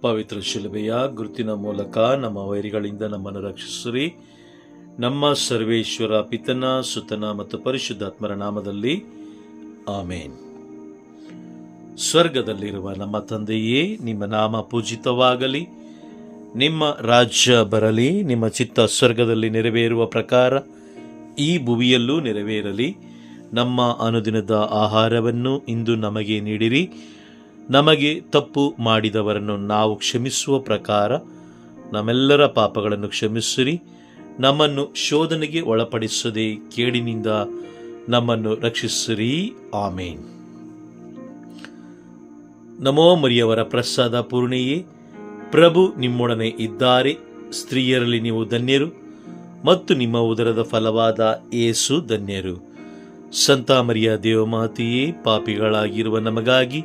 ಪವಿತ್ರ ಶಿಲುಬೆಯ ಗುರುತಿನ ಮೂಲಕ ನಮ್ಮ ವೈರಿಗಳಿಂದ ನಮ್ಮನ್ನು ರಕ್ಷಿಸಿರಿ. ನಮ್ಮ ಸರ್ವೇಶ್ವರ ಪಿತನ, ಸುತನ ಮತ್ತು ಪರಿಶುದ್ಧಾತ್ಮರ ನಾಮದಲ್ಲಿ ಆಮೇನ್. ಸ್ವರ್ಗದಲ್ಲಿರುವ ನಮ್ಮ ತಂದೆಯೇ, ನಿಮ್ಮ ನಾಮ ಪೂಜಿತವಾಗಲಿ. ನಿಮ್ಮ ರಾಜ್ಯ ಬರಲಿ, ನಿಮ್ಮ ಚಿತ್ತ ಸ್ವರ್ಗದಲ್ಲಿ ನೆರವೇರುವ ಪ್ರಕಾರ ಈ ಭುವಿಯಲ್ಲೂ ನೆರವೇರಲಿ. ನಮ್ಮ ಅನುದಿನದ ಆಹಾರವನ್ನು ಇಂದು ನಮಗೆ ನೀಡಿರಿ. ನಮಗೆ ತಪ್ಪು ಮಾಡಿದವರನ್ನು ನಾವು ಕ್ಷಮಿಸುವ ಪ್ರಕಾರ ನಮ್ಮೆಲ್ಲರ ಪಾಪಗಳನ್ನು ಕ್ಷಮಿಸಿರಿ. ನಮ್ಮನ್ನು ಶೋಧನೆಗೆ ಒಳಪಡಿಸದೆ ಕೇಡಿನಿಂದ ನಮ್ಮನ್ನು ರಕ್ಷಿಸಿರಿ. ಆಮೇನ್. ನಮೋ ಮರಿಯವರ ಪ್ರಸಾದ ಪೂರ್ಣೆಯೇ, ಪ್ರಭು ನಿಮ್ಮೊಡನೆ ಇದ್ದಾರೆ. ಸ್ತ್ರೀಯರಲ್ಲಿ ನೀವು ಧನ್ಯರು ಮತ್ತು ನಿಮ್ಮ ಉದರದ ಫಲವಾದ ಏಸು ಧನ್ಯರು. ಸಂತ ಮರಿಯ ದೇವಮಾತೆಯೇ, ಪಾಪಿಗಳಾಗಿರುವ ನಮಗಾಗಿ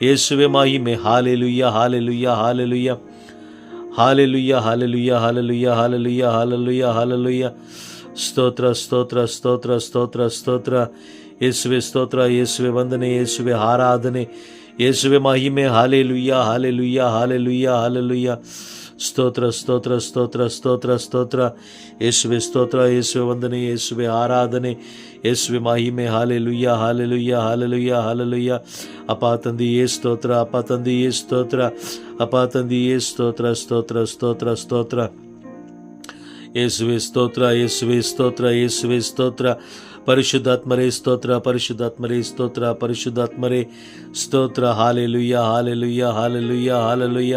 ಯೇಸುವೆ ಮಹಿಮೆ ಹಾಲೆಲುಯ್ಯ ಹಾಲೆಲುಯ್ಯ ಹಾಲೆಲುಯ್ಯ ಹಾಲೆಲುಯ್ಯ ಹಾಲೆಲುಯ್ಯ ಹಾಲೆಲುಯ್ಯ ಹಾಲೆಲುಯ್ಯ ಹಾಲೆಲುಯ್ಯ ಹಾಲೆಲುಯ್ಯ ಸ್ತೋತ್ರ ಸ್ತೋತ್ರ ಸ್ತೋತ್ರ ಸ್ತೋತ್ರ ಸ್ತೋತ್ರ ಯೇಸುವೆ ಸ್ತೋತ್ರ ಯೇಸುವೆ ವಂದನೆ ಯೇಸುವೆ ಆರಾಧನೆ ಯೇಸುವೆ ಮಹಿಮೆ ಹಾಲೆಲುಯ್ಯ ಹಾಲೆಲುಯ್ಯ ಹಾಲೆಲುಯ್ಯ ಹಾಲೆಲುಯ್ಯ ಸ್ತೋತ್ರ ಸ್ತೋತ್ರ ಸ್ತೋತ್ರ ಸ್ತೋತ್ರ ಸ್ತೋತ್ರ ಯೇಸುವೆ ಸ್ತೋತ್ರ ಯೇಸುವೆ ವಂದನೆ ಯೇಸುವೆ ಆರಾಧನೆ ಯೇಸುವೆ ಮಹಿಮೆ ಹಾಲೆಲುಯ್ಯ ಹಾಲೆಲುಯ್ಯ ಹಾಲೆಲುಯ್ಯ ಹಾಲೆಲುಯ್ಯ ಅಪ ತಂದೆಯೇ ಸ್ತೋತ್ರ ಅಪ ತಂದೆಯೇ ಸ್ತೋತ್ರ ಅಪ ತಂದೆಯೇ ಸ್ತೋತ್ರ ಸ್ತೋತ್ರ ಸ್ತೋತ್ರ ಸ್ತೋತ್ರ ಯೇಸುವೆ ಸ್ತೋತ್ರ ಯೇಸುವೆ ಸ್ತೋತ್ರ ಯೇಸುವೆ ಸ್ತೋತ್ರ ಪರಿಶುದ್ಧಾತ್ಮರೇ ಸ್ತೋತ್ರ ಪರಿಶುದ್ಧಾತ್ಮರೇ ಸ್ತೋತ್ರ ಪರಿಶುದ್ಧಾತ್ಮರೇ ಸ್ತೋತ್ರ ಹಾಲೆಲುಯ್ಯ ಹಾಲೆಲುಯ್ಯ ಹಾಲೆಲುಯ್ಯ ಹಾಲೆಲುಯ್ಯ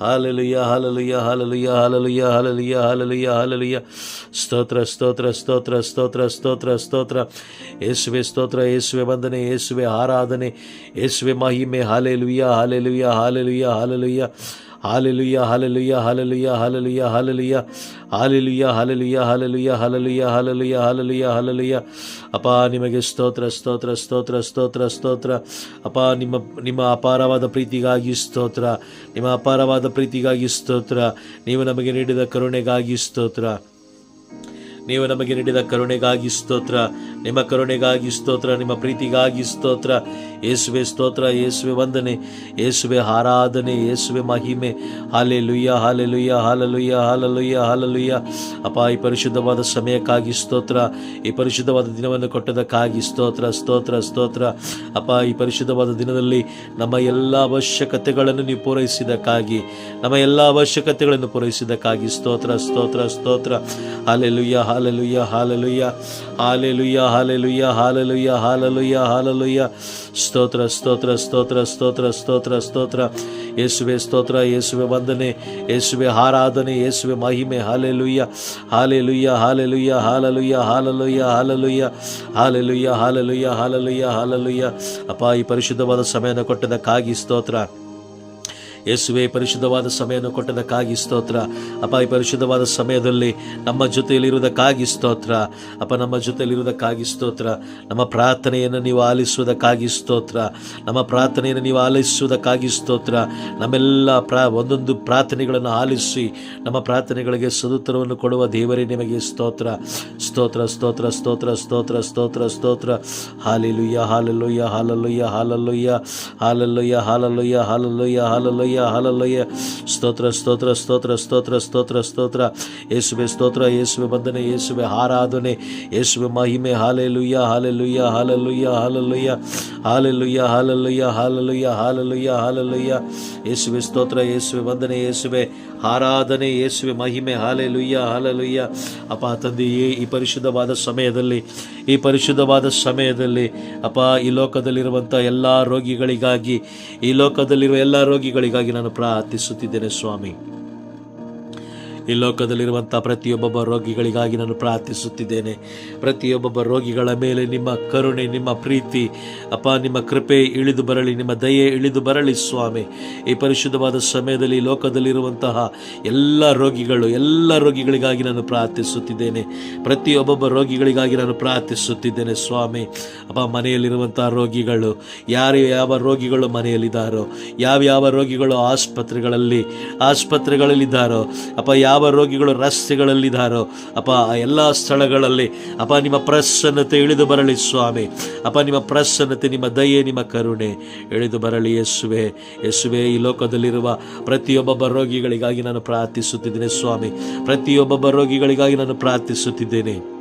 हालेलुया हालेलुया हालेलुया हालेलुया हालेलुया हालेलुया हालेलुया स्तोत्र स्तोत्र स्तोत्र स्तोत्र स्तोत्र स्तोत्र येसुवे स्तोत्र येसुवे वंदने येसुवे आराधने येसुवे महिमे हालेलुया हालेलुया हालेलुया हालेलुया ಹಾಲೆಲುಯ್ಯ ಹಾಲೆಲುಯ್ಯ ಹಾಲೆಲುಯ್ಯ ಹಾಲೆಲುಯ್ಯ ಹಾಲೆಲುಯ್ಯ ಹಾಲೆಲುಯ್ಯ ಹಾಲೆಲುಯ್ಯ ಹಾಲೆಲುಯ್ಯ ಹಾಲೆಲುಯ್ಯ ಹಾಲೆಲುಯ್ಯ ಹಾಲೆಲುಯ್ಯ ಹಾಲೆಲುಯ್ಯ ಅಪ್ಪ ನಿಮಗೆ ಸ್ತೋತ್ರ ಸ್ತೋತ್ರ ಸ್ತೋತ್ರ ಸ್ತೋತ್ರ ಸ್ತೋತ್ರ. ಅಪ್ಪ ನಿಮ್ಮ ನಿಮ್ಮ ಅಪಾರವಾದ ಪ್ರೀತಿಗಾಗಿ ಸ್ತೋತ್ರ. ನಿಮ್ಮ ಅಪಾರವಾದ ಪ್ರೀತಿಗಾಗಿ ಸ್ತೋತ್ರ. ನೀವು ನಮಗೆ ನೀಡಿದ ಕರುಣೆಗಾಗಿ ಸ್ತೋತ್ರ. ನೀವು ನಮಗೆ ನೀಡಿದ ಕರುಣೆಗಾಗಿ ಸ್ತೋತ್ರ, ನಿಮ್ಮ ಕರುಣೆಗಾಗಿ ಸ್ತೋತ್ರ, ನಿಮ್ಮ ಪ್ರೀತಿಗಾಗಿ ಸ್ತೋತ್ರ. ಯೇಸುವೆ ಸ್ತೋತ್ರ, ಯೇಸುವೆ ವಂದನೆ, ಯೇಸುವೆ ಆರಾಧನೆ, ಯೇಸುವೆ ಮಹಿಮೆ. ಹಾಲೆ ಲುಯ್ಯ ಹಾಲೆ ಲುಯ್ಯ ಹಾಲಲುಯ್ಯ ಹಾಲಲುಯ್ಯ ಹಾಲಲುಯ್ಯ. ಅಪ್ಪ, ಈ ಪರಿಶುದ್ಧವಾದ ಸಮಯಕ್ಕಾಗಿ ಸ್ತೋತ್ರ, ಈ ಪರಿಶುದ್ಧವಾದ ದಿನವನ್ನು ಕೊಟ್ಟದಕ್ಕಾಗಿ ಸ್ತೋತ್ರ ಸ್ತೋತ್ರ ಸ್ತೋತ್ರ. ಅಪ್ಪ, ಈ ಪರಿಶುದ್ಧವಾದ ದಿನದಲ್ಲಿ ನಮ್ಮ ಎಲ್ಲ ಅವಶ್ಯಕತೆಗಳನ್ನು ನೀವು ಪೂರೈಸಿದಕ್ಕಾಗಿ, ನಮ್ಮ ಎಲ್ಲ ಅವಶ್ಯಕತೆಗಳನ್ನು ಪೂರೈಸಿದಕ್ಕಾಗಿ ಸ್ತೋತ್ರ ಸ್ತೋತ್ರ ಸ್ತೋತ್ರ. ಹಾಲೆಲುಯ್ಯ ಹಾಲಲುಯ್ಯ ಹಾಲಲುಯ್ಯ ಹಾಲೆಲುಯ್ಯ ಹಾಲೆಲುಯ್ಯ ಹಾಲಲುಯ್ಯ ಹಾಲಲುಯ್ಯ ಹಾಲಲುಯ್ಯ ಸ್ತೋತ್ರ ಸ್ತೋತ್ರ ಸ್ತೋತ್ರ ಸ್ತೋತ್ರ ಸ್ತೋತ್ರ ಸ್ತೋತ್ರ ಯೇಸುವೆ ಸ್ತೋತ್ರ ಯೇಸುವೆ ವಂದನೆ ಯೇಸುವೆ ಆರಾಧನೆ ಯೇಸುವೆ ಮಹಿಮೆ ಹಾಲೆಲುಯ್ಯ ಹಾಲೆಲುಯ್ಯ ಹಾಲೆಲುಯ್ಯ ಹಾಲಲುಯ್ಯ ಹಾಲಲುಯ್ಯ ಹಾಲಲುಯ್ಯ ಹಾಲೆಲುಯ್ಯ ಹಾಲಲುಯ್ಯ ಹಾಲಲುಯ್ಯ ಹಾಲಲುಯ್ಯ ಅಪ್ಪ ಈ ಪರಿಶುದ್ಧವಾದ ಸಮಯನ ಕೊಟ್ಟದಕ್ಕಾಗಿ ಸ್ತೋತ್ರ ಯೇಸುವೆ, ಪರಿಶುದ್ಧವಾದ ಸಮಯವನ್ನು ಕೊಟ್ಟದಕ್ಕಾಗಿ ಸ್ತೋತ್ರ. ಅಪ್ಪ, ಈ ಪರಿಶುದ್ಧವಾದ ಸಮಯದಲ್ಲಿ ನಮ್ಮ ಜೊತೆಯಲ್ಲಿರುವುದಕ್ಕಾಗಿ ಸ್ತೋತ್ರ. ಅಪ್ಪ, ನಮ್ಮ ಜೊತೆಯಲ್ಲಿರುವುದಕ್ಕಾಗಿ ಸ್ತೋತ್ರ. ನಮ್ಮ ಪ್ರಾರ್ಥನೆಯನ್ನು ನೀವು ಆಲಿಸುವುದಕ್ಕಾಗಿ ಸ್ತೋತ್ರ. ನಮ್ಮ ಪ್ರಾರ್ಥನೆಯನ್ನು ನೀವು ಆಲಿಸುವುದಕ್ಕಾಗಿ ಸ್ತೋತ್ರ. ನಮ್ಮೆಲ್ಲ ಪ್ರಾ, ಒಂದೊಂದು ಪ್ರಾರ್ಥನೆಗಳನ್ನು ಆಲಿಸಿ, ನಮ್ಮ ಪ್ರಾರ್ಥನೆಗಳಿಗೆ ಸದುತ್ತರವನ್ನು ಕೊಡುವ ದೇವರೇ ನಿಮಗೆ ಸ್ತೋತ್ರ. ಸ್ತೋತ್ರ ಸ್ತೋತ್ರ ಸ್ತೋತ್ರ ಸ್ತೋತ್ರ ಸ್ತೋತ್ರ ಸ್ತೋತ್ರ. ಹಾಲಿಲುಯ್ಯ ಹಾಲಲ್ಲುಯ್ಯ ಹಾಲಲ್ಲುಯ್ಯ ಹಾಲಲ್ಲುಯ್ಯ ಹಾಲಲ್ಲುಯ್ಯ ಹಾಲಲ್ಲುಯ್ಯ ಹಾಲಲ್ಲುಯ್ಯ ಹಾಲೆಲುಯ್ಯ. ಹಾಲೆಲುಯ್ಯ ಹಲಲಯ್ಯ ಸ್ತೋತ್ರ ಸ್ತೋತ್ರ ಸ್ತೋತ್ರ ಸ್ತೋತ್ರ ಸ್ತೋತ್ರ ಸ್ತೋತ್ರ. ಯೇಸುವೆ ಸ್ತೋತ್ರ, ಯೇಸುವೆ ವಂದನೆ, ಯೇಸುವೆ ಆರಾಧನೆ, ಯೇಸುವೆ ಮಹಿಮೆ. ಹಾಲೆಲುಯ್ಯ ಹಾಲೆಲುಯ್ಯ ಹಾಲೆಲುಯ್ಯ ಹಾಲೆಲುಯ್ಯ ಹಾಲೆಲುಯ್ಯ ಹಾಲೆಲುಯ್ಯ ಹಾಲೆಲುಯ್ಯ ಹಾಲೆಲುಯ್ಯ ಹಾಲೆಲುಯ್ಯ ಯೇಸುವೆ ಸ್ತೋತ್ರ, ಯೇಸುವೆ ವಂದನೆ, ಯೇಸುವೆ ಆರಾಧನೆ, ಯೇಸುವೆ ಮಹಿಮೆ. ಹಾಲೆಲುಯ್ಯ ಹಾಲೆಲುಯ್ಯ ಅಪ್ಪ, ತಂದೆಯೇ, ಈ ಪರಿಶುದ್ಧವಾದ ಸಮಯದಲ್ಲಿ ಈ ಪರಿಶುದ್ಧವಾದ ಸಮಯದಲ್ಲಿ, ಅಪ್ಪ, ಈ ಲೋಕದಲ್ಲಿರುವಂಥ ಎಲ್ಲ ರೋಗಿಗಳಿಗಾಗಿ, ಈ ಲೋಕದಲ್ಲಿರುವ ಎಲ್ಲ ರೋಗಿಗಳಿಗಾಗಿ ನಾನು ಪ್ರಾರ್ಥಿಸುತ್ತಿದ್ದೇನೆ, ಸ್ವಾಮಿ. ಈ ಲೋಕದಲ್ಲಿರುವಂಥ ಪ್ರತಿಯೊಬ್ಬೊಬ್ಬ ರೋಗಿಗಳಿಗಾಗಿ ನಾನು ಪ್ರಾರ್ಥಿಸುತ್ತಿದ್ದೇನೆ. ಪ್ರತಿಯೊಬ್ಬೊಬ್ಬ ರೋಗಿಗಳ ಮೇಲೆ ನಿಮ್ಮ ಕರುಣೆ, ನಿಮ್ಮ ಪ್ರೀತಿ, ಅಪ್ಪ ನಿಮ್ಮ ಕೃಪೆ ಇಳಿದು ಬರಲಿ, ನಿಮ್ಮ ದಯೆ ಇಳಿದು ಬರಲಿ ಸ್ವಾಮಿ. ಈ ಪರಿಶುದ್ಧವಾದ ಸಮಯದಲ್ಲಿ ಲೋಕದಲ್ಲಿರುವಂತಹ ಎಲ್ಲ ರೋಗಿಗಳು, ಎಲ್ಲ ರೋಗಿಗಳಿಗಾಗಿ ನಾನು ಪ್ರಾರ್ಥಿಸುತ್ತಿದ್ದೇನೆ. ಪ್ರತಿಯೊಬ್ಬೊಬ್ಬ ರೋಗಿಗಳಿಗಾಗಿ ನಾನು ಪ್ರಾರ್ಥಿಸುತ್ತಿದ್ದೇನೆ ಸ್ವಾಮಿ. ಅಪ್ಪ, ಮನೆಯಲ್ಲಿರುವಂತಹ ರೋಗಿಗಳು, ಯಾರು ಯಾವ ರೋಗಿಗಳು ಮನೆಯಲ್ಲಿದ್ದಾರೋ ಯಾವ ಯಾವ ರೋಗಿಗಳು ಆಸ್ಪತ್ರೆಗಳಲ್ಲಿ, ಆಸ್ಪತ್ರೆಗಳಲ್ಲಿದ್ದಾರೋ, ಅಪ್ಪ ರೋಗಿಗಳು ರಸ್ತೆಗಳಲ್ಲಿದ್ದಾರೋ, ಅಪ್ಪ, ಆ ಎಲ್ಲ ಸ್ಥಳಗಳಲ್ಲಿ, ಅಪ್ಪ, ನಿಮ್ಮ ಪ್ರಸನ್ನತೆ ಇಳಿದು ಬರಲಿ ಸ್ವಾಮಿ. ಅಪ್ಪ, ನಿಮ್ಮ ಪ್ರಸನ್ನತೆ, ನಿಮ್ಮ ದಯೆ, ನಿಮ್ಮ ಕರುಣೆ ಇಳಿದು ಬರಲಿ ಯೇಸುವೆ. ಯೇಸುವೆ, ಈ ಲೋಕದಲ್ಲಿರುವ ಪ್ರತಿಯೊಬ್ಬೊಬ್ಬ ರೋಗಿಗಳಿಗಾಗಿ ನಾನು ಪ್ರಾರ್ಥಿಸುತ್ತಿದ್ದೇನೆ ಸ್ವಾಮಿ. ಪ್ರತಿಯೊಬ್ಬೊಬ್ಬ ರೋಗಿಗಳಿಗಾಗಿ ನಾನು ಪ್ರಾರ್ಥಿಸುತ್ತಿದ್ದೇನೆ.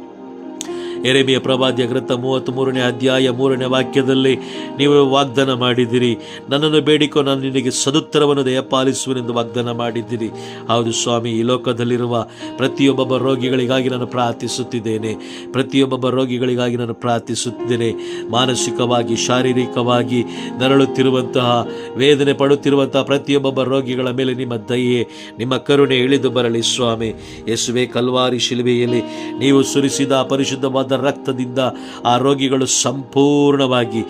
ಎರೆಮೆಯ ಪ್ರವಾದ್ಯ ಗ್ರಂಥ ಮೂವತ್ತ್ ಮೂರನೇ ಅಧ್ಯಾಯ ಮೂರನೇ ವಾಕ್ಯದಲ್ಲಿ ನೀವು ವಾಗ್ದಾನ ಮಾಡಿದ್ದೀರಿ. ನನ್ನನ್ನು ಬೇಡಿಕೋ ನಾನು ನಿನಗೆ ಸದುತ್ತರವನ್ನು ದಯಪಾಲಿಸುವನೆಂದು ವಾಗ್ದಾನ ಮಾಡಿದ್ದೀರಿ. ಹೌದು ಸ್ವಾಮಿ, ಈ ಲೋಕದಲ್ಲಿರುವ ಪ್ರತಿಯೊಬ್ಬೊಬ್ಬ ರೋಗಿಗಳಿಗಾಗಿ ನಾನು ಪ್ರಾರ್ಥಿಸುತ್ತಿದ್ದೇನೆ. ಪ್ರತಿಯೊಬ್ಬೊಬ್ಬ ರೋಗಿಗಳಿಗಾಗಿ ನಾನು ಪ್ರಾರ್ಥಿಸುತ್ತಿದ್ದೇನೆ. ಮಾನಸಿಕವಾಗಿ, ಶಾರೀರಿಕವಾಗಿ ನರಳುತ್ತಿರುವಂತಹ, ವೇದನೆ ಪಡುತ್ತಿರುವಂತಹ ಪ್ರತಿಯೊಬ್ಬೊಬ್ಬ ರೋಗಿಗಳ ಮೇಲೆ ನಿಮ್ಮ ದಯೆ, ನಿಮ್ಮ ಕರುಣೆ ಇಳಿದು ಬರಲಿ ಸ್ವಾಮಿ. ಯಸುವೆ, ಕಲ್ವಾರಿ ಶಿಲುಬೆಯಲ್ಲಿ ನೀವು ಸುರಿಸಿದ ಪರಿಶುದ್ಧವಾದ ರಕ್ತದಿಂದ ಆ ರೋಗಿಗಳು ಸಂಪೂರ್ಣವಾಗಿ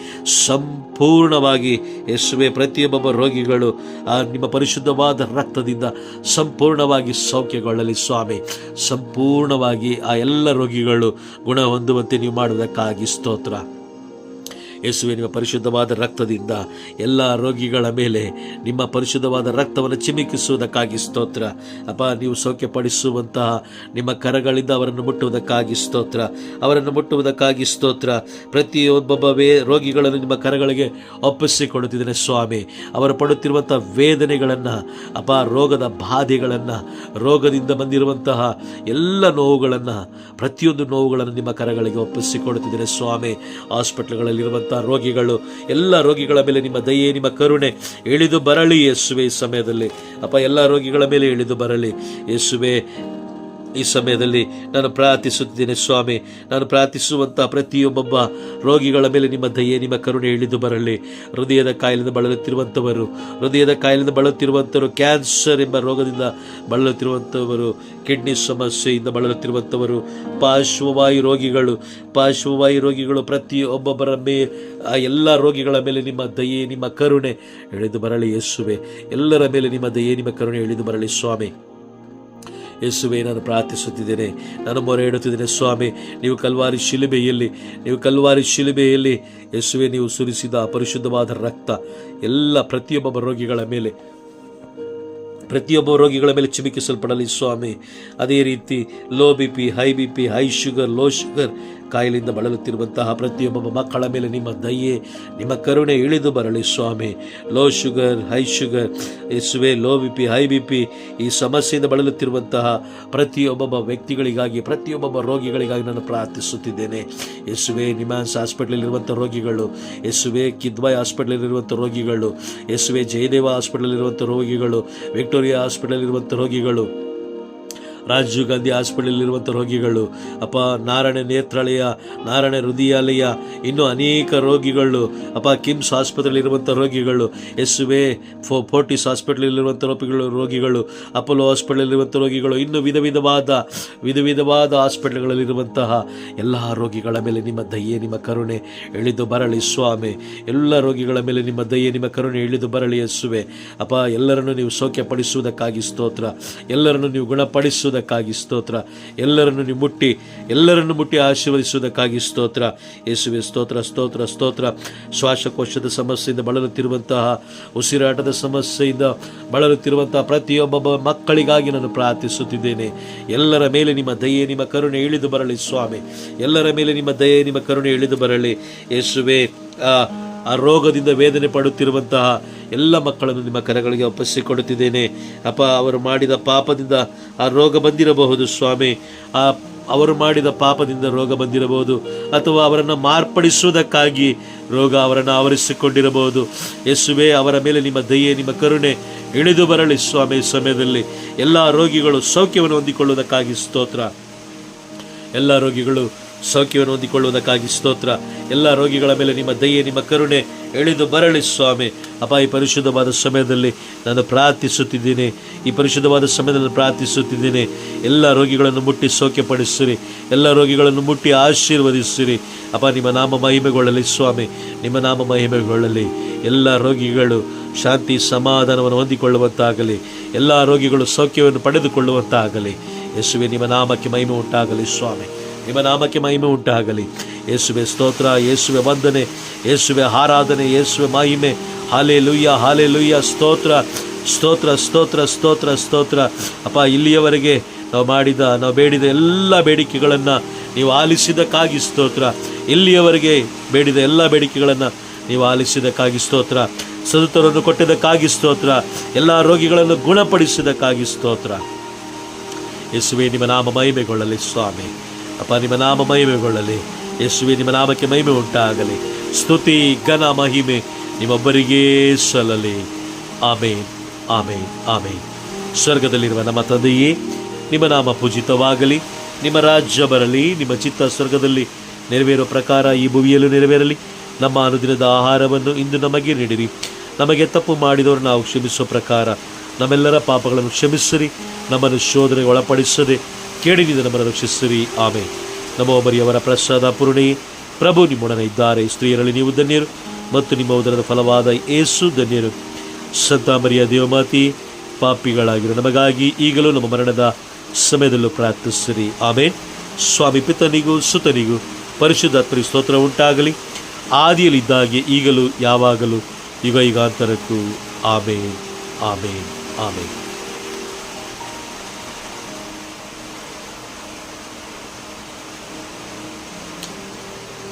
ಸಂಪೂರ್ಣವಾಗಿ ಯೇಸುವೆ ಪ್ರತಿಯೊಬ್ಬ ರೋಗಿಗಳು ಆ ನಿಮ್ಮ ಪರಿಶುದ್ಧವಾದ ರಕ್ತದಿಂದ ಸಂಪೂರ್ಣವಾಗಿ ಸೌಖ್ಯಗೊಳ್ಳಲಿ ಸ್ವಾಮಿ. ಸಂಪೂರ್ಣವಾಗಿ ಆ ಎಲ್ಲ ರೋಗಿಗಳು ಗುಣ ಹೊಂದುವಂತೆ ನೀವು ಮಾಡುವುದಕ್ಕಾಗಿ ಸ್ತೋತ್ರ. ಯೇಸುವೆ ನಿಮ್ಮ ಪರಿಶುದ್ಧವಾದ ರಕ್ತದಿಂದ ಎಲ್ಲ ರೋಗಿಗಳ ಮೇಲೆ ನಿಮ್ಮ ಪರಿಶುದ್ಧವಾದ ರಕ್ತವನ್ನು ಚಿಮಿಕಿಸುವುದಕ್ಕಾಗಿ ಸ್ತೋತ್ರ. ಅಪ್ಪ, ನೀವು ಸೌಖ್ಯಪಡಿಸುವಂತಹ ನಿಮ್ಮ ಕರಗಳಿಂದ ಅವರನ್ನು ಮುಟ್ಟುವುದಕ್ಕಾಗಿ ಸ್ತೋತ್ರ. ಅವರನ್ನು ಮುಟ್ಟುವುದಕ್ಕಾಗಿ ಸ್ತೋತ್ರ. ಪ್ರತಿಯೊಬ್ಬೊಬ್ಬ ವೇ ರೋಗಿಗಳನ್ನು ನಿಮ್ಮ ಕರಗಳಿಗೆ ಒಪ್ಪಿಸಿಕೊಡುತ್ತಿದ್ದೇನೆ ಸ್ವಾಮಿ. ಅವರು ಪಡುತ್ತಿರುವಂಥ ವೇದನೆಗಳನ್ನು ಅಪ ರೋಗದ ಬಾಧೆಗಳನ್ನು, ರೋಗದಿಂದ ಬಂದಿರುವಂತಹ ಎಲ್ಲ ನೋವುಗಳನ್ನು, ಪ್ರತಿಯೊಂದು ನೋವುಗಳನ್ನು ನಿಮ್ಮ ಕರಗಳಿಗೆ ಒಪ್ಪಿಸಿಕೊಡುತ್ತಿದ್ದೇನೆ ಸ್ವಾಮಿ. ಹಾಸ್ಪಿಟ್ಲ್ಗಳಲ್ಲಿರುವಂಥ ರೋಗಿಗಳು, ಎಲ್ಲ ರೋಗಿಗಳ ಮೇಲೆ ನಿಮ್ಮ ದಯೆ, ನಿಮ್ಮ ಕರುಣೆ ಇಳಿದು ಬರಲಿ. ಯೇಸುವೆ, ಈ ಸಮಯದಲ್ಲಿ. ಅಪ್ಪ, ಎಲ್ಲ ರೋಗಿಗಳ ಮೇಲೆ ಇಳಿದು ಬರಲಿ. ಯೇಸುವೆ ಈ ಸಮಯದಲ್ಲಿ ನಾನು ಪ್ರಾರ್ಥಿಸುತ್ತಿದ್ದೇನೆ, ಸ್ವಾಮಿ. ನಾನು ಪ್ರಾರ್ಥಿಸುವಂಥ ಪ್ರತಿಯೊಬ್ಬೊಬ್ಬ ರೋಗಿಗಳ ಮೇಲೆ ನಿಮ್ಮ ದಯೆ, ನಿಮ್ಮ ಕರುಣೆ ಇಳಿದು ಬರಲಿ. ಹೃದಯದ ಕಾಯಿಲೆಯಿಂದ ಬಳಲುತ್ತಿರುವಂಥವರು ಹೃದಯದ ಕಾಯಿಲೆಯಿಂದ ಬಳಲುತ್ತಿರುವಂಥವರು ಕ್ಯಾನ್ಸರ್ ಎಂಬ ರೋಗದಿಂದ ಬಳಲುತ್ತಿರುವಂಥವರು ಕಿಡ್ನಿ ಸಮಸ್ಯೆಯಿಂದ ಬಳಲುತ್ತಿರುವಂಥವರು ಪಾರ್ಶ್ವವಾಯು ರೋಗಿಗಳು ಪಾರ್ಶ್ವವಾಯು ರೋಗಿಗಳು ಪ್ರತಿಯೊಬ್ಬೊಬ್ಬರ ಮೇ, ಆ ಎಲ್ಲ ರೋಗಿಗಳ ಮೇಲೆ ನಿಮ್ಮ ದಯೆ, ನಿಮ್ಮ ಕರುಣೆ ಇಳಿದು ಬರಲಿ, ಯೇಸುವೆ. ಎಲ್ಲರ ಮೇಲೆ ನಿಮ್ಮ ದಯೆ, ನಿಮ್ಮ ಕರುಣೆ ಇಳಿದು ಬರಲಿ, ಸ್ವಾಮಿ. ಯೇಸುವೆ, ನಾನು ಪ್ರಾರ್ಥಿಸುತ್ತಿದ್ದೇನೆ. ನಾನು ಮೊರೆ ಇಡುತ್ತಿದ್ದೇನೆ ಸ್ವಾಮಿ, ನೀವು ಕಲ್ವಾರಿ ಶಿಲುಬೆಯಲ್ಲಿ, ನೀವು ಕಲ್ವಾರಿ ಶಿಲುಬೆಯಲ್ಲಿ ಯೇಸುವೆ, ನೀವು ಸುರಿಸಿದ ಅಪರಿಶುದ್ಧವಾದ ರಕ್ತ, ಎಲ್ಲ ಪ್ರತಿಯೊಬ್ಬ ರೋಗಿಗಳ ಮೇಲೆ, ಪ್ರತಿಯೊಬ್ಬ ರೋಗಿಗಳ ಮೇಲೆ ಚಿಮಿಕಿಸಲ್ಪಡಲಿ ಸ್ವಾಮಿ. ಅದೇ ರೀತಿ, low B P, high B P, high sugar, low sugar ಕಾಯಿಲೆಯಿಂದ ಬಳಲುತ್ತಿರುವಂತಹ ಪ್ರತಿಯೊಬ್ಬ ಮಕ್ಕಳ ಮೇಲೆ ನಿಮ್ಮ ದಯೆ, ನಿಮ್ಮ ಕರುಣೆ ಇಳಿದು ಬರಲಿ ಸ್ವಾಮಿ. Low sugar high sugar ಎಸ್ವೆ low B P high B P ಈ ಸಮಸ್ಯೆಯಿಂದ ಬಳಲುತ್ತಿರುವಂತಹ ಪ್ರತಿಯೊಬ್ಬೊಬ್ಬ ವ್ಯಕ್ತಿಗಳಿಗಾಗಿ ಪ್ರತಿಯೊಬ್ಬೊಬ್ಬ ರೋಗಿಗಳಿಗಾಗಿ ನಾನು ಪ್ರಾರ್ಥಿಸುತ್ತಿದ್ದೇನೆ. ಎಸ್ವೆ ನಿಮಾನ್ಸ್ ಹಾಸ್ಪಿಟ್ಲಲ್ಲಿರುವಂಥ ರೋಗಿಗಳು ಎಸ್ವೆ ಕಿದ್ವಾಯ್ ಹಾಸ್ಪಿಟ್ಲಲ್ಲಿರುವಂಥ ರೋಗಿಗಳು ಎಸ್ವೆ ಜಯದೇವ ಹಾಸ್ಪಿಟ್ಲಲ್ಲಿರುವಂಥ ರೋಗಿಗಳು ವಿಕ್ಟೋರಿಯಾ ಹಾಸ್ಪಿಟಲ್ ಇರುವಂಥ ರೋಗಿಗಳು ರಾಜೀವ್ ಗಾಂಧಿ ಹಾಸ್ಪಿಟಲಲ್ಲಿರುವಂಥ ರೋಗಿಗಳು, ಅಪ್ಪ ನಾರಾಯಣ ನೇತ್ರಾಲಯ, ನಾರಾಯಣ ಹೃದಯಾಲಯ, ಇನ್ನೂ ಅನೇಕ ರೋಗಿಗಳು, ಅಪ್ಪ ಕಿಮ್ಸ್ ಆಸ್ಪತ್ರೆಯಲ್ಲಿರುವಂಥ ರೋಗಿಗಳು ಎಸ್ವೆ ಫೋ, ಫೋರ್ಟಿಸ್ ಹಾಸ್ಪಿಟಲಲ್ಲಿರುವಂಥ ರೋಗಿಗಳು ರೋಗಿಗಳು, ಅಪೋಲೋ ಹಾಸ್ಪಿಟಲಲ್ಲಿರುವಂಥ ರೋಗಿಗಳು, ಇನ್ನು ವಿಧ ವಿಧವಾದ ವಿಧ ವಿಧವಾದ ಹಾಸ್ಪಿಟಲ್ಗಳಲ್ಲಿರುವಂತಹ ಎಲ್ಲ ರೋಗಿಗಳ ಮೇಲೆ ನಿಮ್ಮ ದಯೆ, ನಿಮ್ಮ ಕರುಣೆ ಇಳಿದು ಬರಲಿ ಸ್ವಾಮಿ. ಎಲ್ಲ ರೋಗಿಗಳ ಮೇಲೆ ನಿಮ್ಮ ದಯೆ, ನಿಮ್ಮ ಕರುಣೆ ಇಳಿದು ಬರಲಿ ಎಸ್ಸುವೆ. ಅಪ್ಪ, ಎಲ್ಲರನ್ನು ನೀವು ಸೌಖ್ಯಪಡಿಸುವುದಕ್ಕಾಗಿ ಸ್ತೋತ್ರ. ಎಲ್ಲರನ್ನು ನೀವು ಗುಣಪಡಿಸುವುದಕ್ಕಾಗಿ ಸ್ತೋತ್ರ. ಎಲ್ಲರನ್ನು ನೀವು ಮುಟ್ಟಿ, ಎಲ್ಲರನ್ನು ಮುಟ್ಟಿ ಆಶೀರ್ವದಿಸುವುದಕ್ಕಾಗಿ ಸ್ತೋತ್ರ. ಯೇಸುವೆ, ಸ್ತೋತ್ರ ಸ್ತೋತ್ರ ಸ್ತೋತ್ರ. ಶ್ವಾಸಕೋಶದ ಸಮಸ್ಯೆಯಿಂದ ಬಳಲುತ್ತಿರುವಂತಹ, ಉಸಿರಾಟದ ಸಮಸ್ಯೆಯಿಂದ ಬಳಲುತ್ತಿರುವಂತಹ ಪ್ರತಿಯೊಬ್ಬ ಮಕ್ಕಳಿಗಾಗಿ ನಾನು ಪ್ರಾರ್ಥಿಸುತ್ತಿದ್ದೇನೆ. ಎಲ್ಲರ ಮೇಲೆ ನಿಮ್ಮ ದಯೆ, ನಿಮ್ಮ ಕರುಣೆ ಇಳಿದು ಬರಲಿ ಸ್ವಾಮಿ. ಎಲ್ಲರ ಮೇಲೆ ನಿಮ್ಮ ದಯೆ, ನಿಮ್ಮ ಕರುಣೆ ಇಳಿದು ಬರಲಿ. ಯೇಸುವೆ ಆ ರೋಗದಿಂದ ವೇದನೆ ಪಡುತ್ತಿರುವಂತಹ ಎಲ್ಲ ಮಕ್ಕಳನ್ನು ನಿಮ್ಮ ಕರಗಳಿಗೆ ಒಪ್ಪಿಸಿಕೊಡುತ್ತಿದ್ದೇನೆ. ಅಪ್ಪ, ಅವರು ಮಾಡಿದ ಪಾಪದಿಂದ ಆ ರೋಗ ಬಂದಿರಬಹುದು ಸ್ವಾಮಿ. ಆ, ಅವರು ಮಾಡಿದ ಪಾಪದಿಂದ ರೋಗ ಬಂದಿರಬಹುದು. ಅಥವಾ ಅವರನ್ನು ಮಾರ್ಪಡಿಸುವುದಕ್ಕಾಗಿ ರೋಗ ಅವರನ್ನು ಆವರಿಸಿಕೊಂಡಿರಬಹುದು. ಯೇಸುವೆ, ಅವರ ಮೇಲೆ ನಿಮ್ಮ ದಯೆ, ನಿಮ್ಮ ಕರುಣೆ ಇಳಿದು ಬರಲಿ ಸ್ವಾಮಿ ಸಮಯದಲ್ಲಿ. ಎಲ್ಲ ರೋಗಿಗಳು ಸೌಖ್ಯವನ್ನು ಹೊಂದಿಕೊಳ್ಳುವುದಕ್ಕಾಗಿ ಸ್ತೋತ್ರ. ಎಲ್ಲ ರೋಗಿಗಳು ಸೌಖ್ಯವನ್ನು ಹೊಂದಿಕೊಳ್ಳುವುದಕ್ಕಾಗಿ ಸ್ತೋತ್ರ. ಎಲ್ಲ ರೋಗಿಗಳ ಮೇಲೆ ನಿಮ್ಮ ದಯೆ, ನಿಮ್ಮ ಕರುಣೆ ಎಳೆದು ಬರಲಿ ಸ್ವಾಮಿ. ಅಪ್ಪ, ಈ ಪರಿಶುದ್ಧವಾದ ಸಮಯದಲ್ಲಿ ನಾನು ಪ್ರಾರ್ಥಿಸುತ್ತಿದ್ದೇನೆ. ಈ ಪರಿಶುದ್ಧವಾದ ಸಮಯದಲ್ಲಿ ಪ್ರಾರ್ಥಿಸುತ್ತಿದ್ದೇನೆ. ಎಲ್ಲ ರೋಗಿಗಳನ್ನು ಮುಟ್ಟಿ ಸೌಖ್ಯಪಡಿಸಿರಿ. ಎಲ್ಲ ರೋಗಿಗಳನ್ನು ಮುಟ್ಟಿ ಆಶೀರ್ವದಿಸಿರಿ. ಅಪ್ಪ, ನಿಮ್ಮ ನಾಮ ಮಹಿಮೆಗೊಳ್ಳಲಿ ಸ್ವಾಮಿ. ನಿಮ್ಮ ನಾಮ ಮಹಿಮೆಗೊಳ್ಳಲಿ. ಎಲ್ಲ ರೋಗಿಗಳು ಶಾಂತಿ, ಸಮಾಧಾನವನ್ನು ಹೊಂದಿಕೊಳ್ಳುವಂತಾಗಲಿ. ಎಲ್ಲ ರೋಗಿಗಳು ಸೌಖ್ಯವನ್ನು ಪಡೆದುಕೊಳ್ಳುವಂತಾಗಲಿ. ಯೇಸುವೆ, ನಿಮ್ಮ ನಾಮಕ್ಕೆ ಮಹಿಮೆ ಉಂಟಾಗಲಿ ಸ್ವಾಮಿ. ನಿಮ್ಮ ನಾಮಕ್ಕೆ ಮಹಿಮೆ ಉಂಟಾಗಲಿ. ಯೇಸುವೆ ಸ್ತೋತ್ರ, ಯೇಸುವೆ ವಂದನೆ, ಯೇಸುವೆ ಆರಾಧನೆ, ಯೇಸುವೆ ಮಹಿಮೆ. ಹಾಲೆ ಲುಯ್ಯ ಹಾಲೆ ಲುಯ್ಯ ಸ್ತೋತ್ರ ಸ್ತೋತ್ರ ಸ್ತೋತ್ರ ಸ್ತೋತ್ರ ಸ್ತೋತ್ರ. ಅಪ್ಪ, ಇಲ್ಲಿಯವರೆಗೆ ನಾವು ಮಾಡಿದ, ನಾವು ಬೇಡಿದ ಎಲ್ಲ ಬೇಡಿಕೆಗಳನ್ನು ನೀವು ಆಲಿಸಿದಕ್ಕಾಗಿ ಸ್ತೋತ್ರ. ಇಲ್ಲಿಯವರೆಗೆ ಬೇಡಿದ ಎಲ್ಲ ಬೇಡಿಕೆಗಳನ್ನು ನೀವು ಆಲಿಸಿದಕ್ಕಾಗಿ ಸ್ತೋತ್ರ. ಸದುತರನ್ನು ಕೊಟ್ಟಿದ್ದಕ್ಕಾಗಿ ಸ್ತೋತ್ರ. ಎಲ್ಲ ರೋಗಿಗಳನ್ನು ಗುಣಪಡಿಸಿದಕ್ಕಾಗಿ ಸ್ತೋತ್ರ. ಯೇಸುವೆ, ನಿಮ್ಮ ನಾಮ ಮಹಿಮೆಗೊಳ್ಳಲಿ, ಸ್ವಾಮಿ. ಅಪ್ಪ, ನಿಮ್ಮ ನಾಮ ಮಹಿಮೆಗೊಳ್ಳಲಿ. ಯೇಸುವೆ, ನಿಮ್ಮ ನಾಮಕ್ಕೆ ಮಹಿಮೆ ಉಂಟಾಗಲಿ. ಸ್ತುತಿ, ಘನ, ಮಹಿಮೆ ನಿಮ್ಮೊಬ್ಬರಿಗೇ ಸಲ್ಲಲಿ. ಆಮೇನ್ ಆಮೇನ್ ಆಮೇನ್. ಸ್ವರ್ಗದಲ್ಲಿರುವ ನಮ್ಮ ತಂದೆಯೇ, ನಿಮ್ಮ ನಾಮ ಪೂಜಿತವಾಗಲಿ. ನಿಮ್ಮ ರಾಜ್ಯ ಬರಲಿ, ನಿಮ್ಮ ಚಿತ್ತ ಸ್ವರ್ಗದಲ್ಲಿ ನೆರವೇರೋ ಪ್ರಕಾರ ಈ ಭುವಿಯಲ್ಲೂ ನೆರವೇರಲಿ. ನಮ್ಮ ಅನುದಿನದ ಆಹಾರವನ್ನು ಇಂದು ನಮಗೆ ನೀಡಿರಿ. ನಮಗೆ ತಪ್ಪು ಮಾಡಿದವರು ನಾವು ಕ್ಷಮಿಸುವ ಪ್ರಕಾರ ನಮ್ಮೆಲ್ಲರ ಪಾಪಗಳನ್ನು ಕ್ಷಮಿಸಿರಿ. ನಮ್ಮನ್ನು ಶೋಧನೆಗೆ ಒಳಪಡಿಸದೆ ಕೇಳಿನಿಂದ ನಮ್ಮನ್ನು ರಕ್ಷಿಸಿರಿ ಆಮೆ ನಮೋಬರಿಯವರ ಪ್ರಸಾದ ಪೂರ್ಣಿ. ಪ್ರಭು ನಿಮ್ಮೊಡನೆ ಇದ್ದಾರೆ. ಸ್ತ್ರೀಯರಲ್ಲಿ ನೀವು ಧನ್ಯರು ಮತ್ತು ನಿಮ್ಮ ಉದರದ ಫಲವಾದ ಏಸು ಧನ್ಯರು. ಸಂತಾಮರಿಯ ದೇವಮಾತಿ, ಪಾಪಿಗಳಾಗಿರು ನಮಗಾಗಿ ಈಗಲೂ ನಮ್ಮ ಮರಣದ ಸಮಯದಲ್ಲೂ ಪ್ರಾರ್ಥಿಸಿರಿ. ಆಮೆ ಸ್ವಾಮಿ ಪಿತನಿಗೂ ಸುತನಿಗೂ ಪರಿಶುದ್ಧಾತ್ಮರಿ ಸ್ತೋತ್ರ ಉಂಟಾಗಲಿ. ಆದಿಯಲ್ಲಿದ್ದಾಗೆ ಈಗಲೂ ಯಾವಾಗಲೂ ಯುಗ ಯುಗಾಂತರಕ್ಕೂ ಆಮೆ ಆಮೆ ಆಮೇನ್.